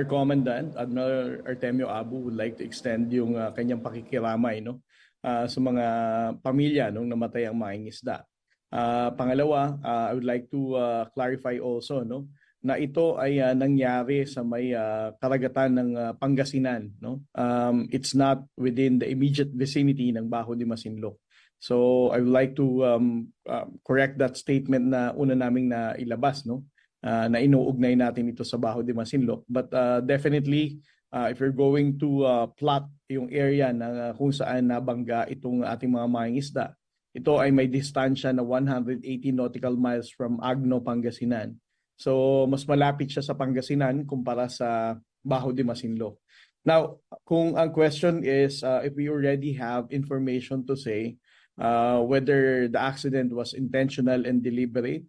our commandant, Admiral Artemio Abu, would like to extend yung uh, kanyang pakikiramay no, uh, sa mga pamilya nung namatay ang mga isda. Uh, pangalawa, uh, I would like to uh, clarify also no, na ito ay uh, nangyari sa may uh, karagatan ng uh, Pangasinan. No? Um, it's not within the immediate vicinity ng Baho de Masinloc. So I would like to um, uh, correct that statement na una naming na ilabas. No? Uh, na inuugnay natin ito sa Baho de Masinloc. But uh, definitely, uh, if you're going to uh, plot yung area na kung saan nabangga itong ating mga mangingisda, ito ay may distansya na 180 nautical miles from Agno, Pangasinan. So, mas malapit siya sa Pangasinan kumpara sa Baho de Masinloc. Now, kung ang question is uh, if we already have information to say uh, whether the accident was intentional and deliberate,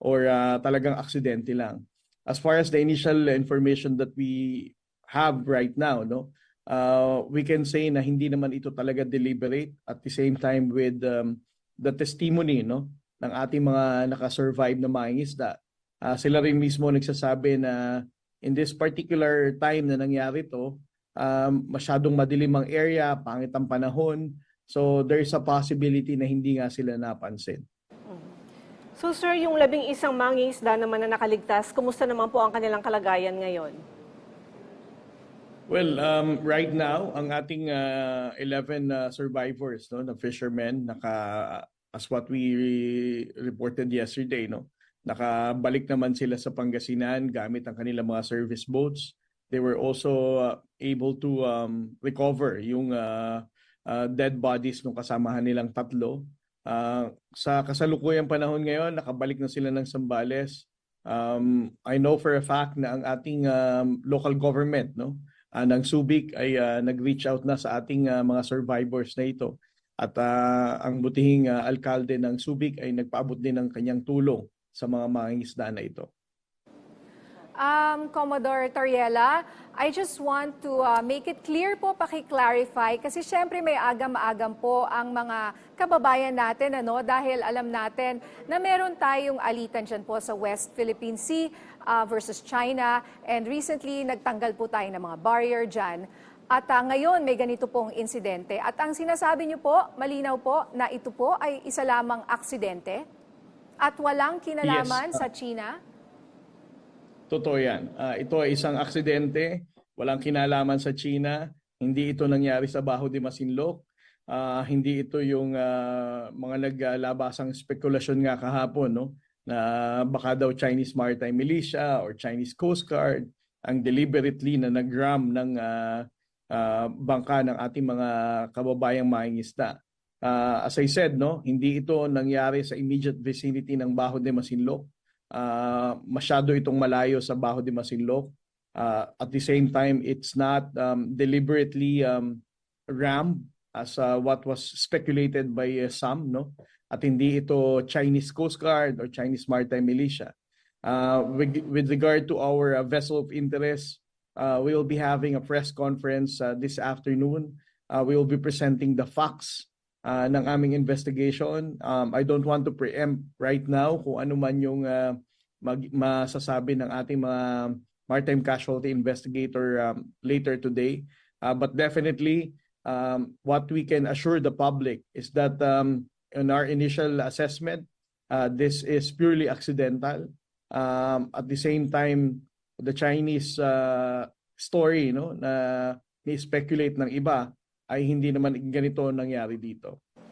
or uh, talagang aksidente lang. As far as the initial information that we have right now, no, uh, we can say na hindi naman ito talaga deliberate at the same time with um, the testimony no ng ating mga nakasurvive na mga isda. Uh, sila rin mismo nagsasabi na in this particular time na nangyari to, um, masyadong madilim ang area, pangit ang panahon, so there is a possibility na hindi nga sila napansin. So sir, yung labing isang mangingisda naman na nakaligtas, kumusta naman po ang kanilang kalagayan ngayon? Well, um, right now, ang ating uh, 11 uh, survivors, no, na fishermen, naka, as what we reported yesterday, no, nakabalik naman sila sa Pangasinan gamit ang kanilang mga service boats. They were also uh, able to um, recover yung uh, uh, dead bodies ng kasamahan nilang tatlo Uh, sa kasalukuyang panahon ngayon, nakabalik na sila ng Sambales. Um, I know for a fact na ang ating um, local government no, uh, ng Subic ay uh, nag-reach out na sa ating uh, mga survivors na ito. At uh, ang butihing uh, alkalde ng Subic ay nagpaabot din ng kanyang tulong sa mga mangingisda na ito. Um, Commodore Toriela, I just want to uh, make it clear po, paki-clarify, kasi syempre may agam-agam po ang mga kababayan natin, ano, dahil alam natin na meron tayong alitan dyan po sa West Philippine Sea uh, versus China, and recently nagtanggal po tayo ng mga barrier dyan. At uh, ngayon may ganito pong insidente. At ang sinasabi niyo po, malinaw po, na ito po ay isa lamang aksidente at walang kinalaman Yes. sa China. Totoo yan. Uh, ito ay isang aksidente, walang kinalaman sa China, hindi ito nangyari sa Baho de Masinloc, uh, hindi ito yung uh, mga naglalabasang spekulasyon nga kahapon, no? na baka daw Chinese Maritime Militia or Chinese Coast Guard ang deliberately na nagram ng uh, uh, bangka ng ating mga kababayang mangingisda. Uh, as I said, no, hindi ito nangyari sa immediate vicinity ng Baho de Masinloc uh, masyado itong malayo sa Baho de Masinloc. Uh, at the same time, it's not um, deliberately um, rammed as uh, what was speculated by uh, some, no? At hindi ito Chinese Coast Guard or Chinese Maritime Militia. Uh, with, with regard to our uh, vessel of interest, uh, we will be having a press conference uh, this afternoon. Uh, we will be presenting the facts uh, ng aming investigation. Um, I don't want to preempt right now kung ano man yung uh, mag, masasabi ng ating mga maritime casualty investigator um, later today. Uh, but definitely, um, what we can assure the public is that um, in our initial assessment, uh, this is purely accidental. Um, at the same time, the Chinese uh, story no, na ni-speculate ng iba ay hindi naman ganito nangyari dito.